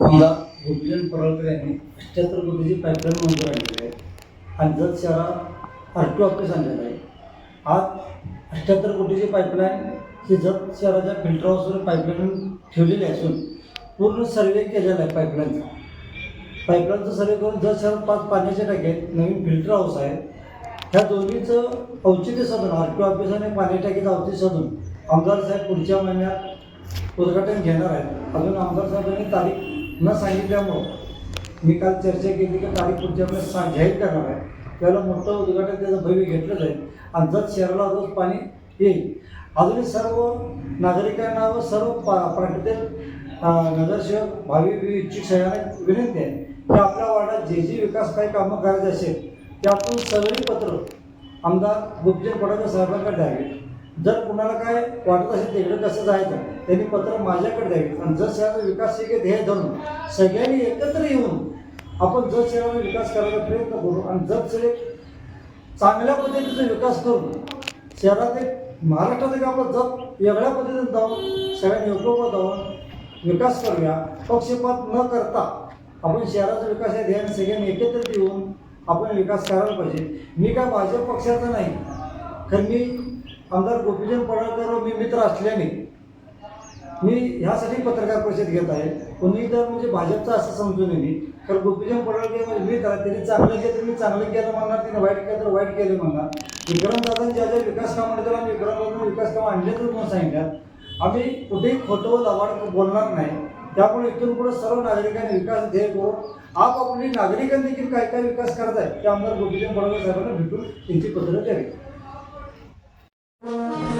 आमदार गोपीचंद पडळकर यांनी अठ्ठ्याहत्तर कोटीची पाईपलाईन मंजूर आणलेली आहे आणि जत शहरात आर टी ऑफिस आणलेलं आहे. आज अठ्ठ्याहत्तर कोटीची पाईपलाईन ही जत शहराच्या फिल्टर हाऊसवर पाईपलाईन ठेवलेली असून पूर्ण सर्वे केलेला आहे पाईपलाईनचा पाईपलाईनचा सर्वे करून जत शहरात पाच पाण्याच्या आहेत नवीन फिल्टर हाऊस आहे ह्या दोन्हीचं औचित्य साधून आर टी ऑफिस आणि पाणी टाकीचं औचित्य साधून आमदार साहेब पुढच्या महिन्यात उद्घाटन घेणार आहेत. अजून आमदार साहेबांनी तारीख न सांगितल्यामुळं मी काल चर्चा केली की तारीख पुढच्या वेळेस सा जाहीर करणार आहे. त्याला मोठं उद्घाटन त्याचं भव्य घेतलं जाईल. आणि जर शहराला रोज पाणी येईल. अजूनही सर्व नागरिकांना व सर्व पा पार्टीतील अं, नगरसेवक भावी इच्छुक सगळ्यांना विनंती आहे की आपल्या वार्डात जे जे विकास काही कामं करायचे असेल त्यातून सगळी पत्र आमदार गोपीचंद पडळकर साहेबांकडे द्यावे जर कुणाला काय वाटत असेल तिकडे कसं जायचं त्यांनी पत्र माझ्याकडे द्यावी आणि जर शहराचा विकास हे ध्येय धरून सगळ्यांनी एकत्र येऊन आपण जर शहराचा विकास करायचा प्रयत्न करू आणि जर सगळे चांगल्या पद्धतीचा विकास करून शहरात एक महाराष्ट्रात एक आपलं जप वेगळ्या पद्धतीने जाऊन सगळ्यांनी योग्य जाऊन विकास करूया पक्षपात न करता आपण शहराचा विकास या ध्येयाने सगळ्यांनी एकत्रित येऊन आपण विकास करायला पाहिजे. मी काय भाजप पक्षाचा नाही कारण मी आमदार गोपीचंद पडळकर मी मित्र असल्याने मी ह्यासाठी पत्रकार परिषद घेत आहे. कोणी तर म्हणजे भाजपचं असं समजून म्हणजे मी. तर गोपीचंद पडळकर म्हणजे मित्र त्यांनी चांगलं केलं तर मी चांगलं केलं म्हणणार त्यांनी वाईट केलं तर वाईट केलं म्हणणार. विक्रम ज्या ज्या विकास कामाने त्याला आम्ही विक्रम दादा विकास कामं आणले तर म्हणून सांगितल्यात आम्ही कुठेही खोटं लवाड बोलणार नाही. त्यामुळे इथून पुढे सर्व नागरिकांनी विकास ध्येय करून आपापली नागरिकांनी देखील काय काय विकास करत आहेत ते आमदार गोपीचंद पडळकर साहेबांना भेटून त्यांची पत्र द्यावी Thank you.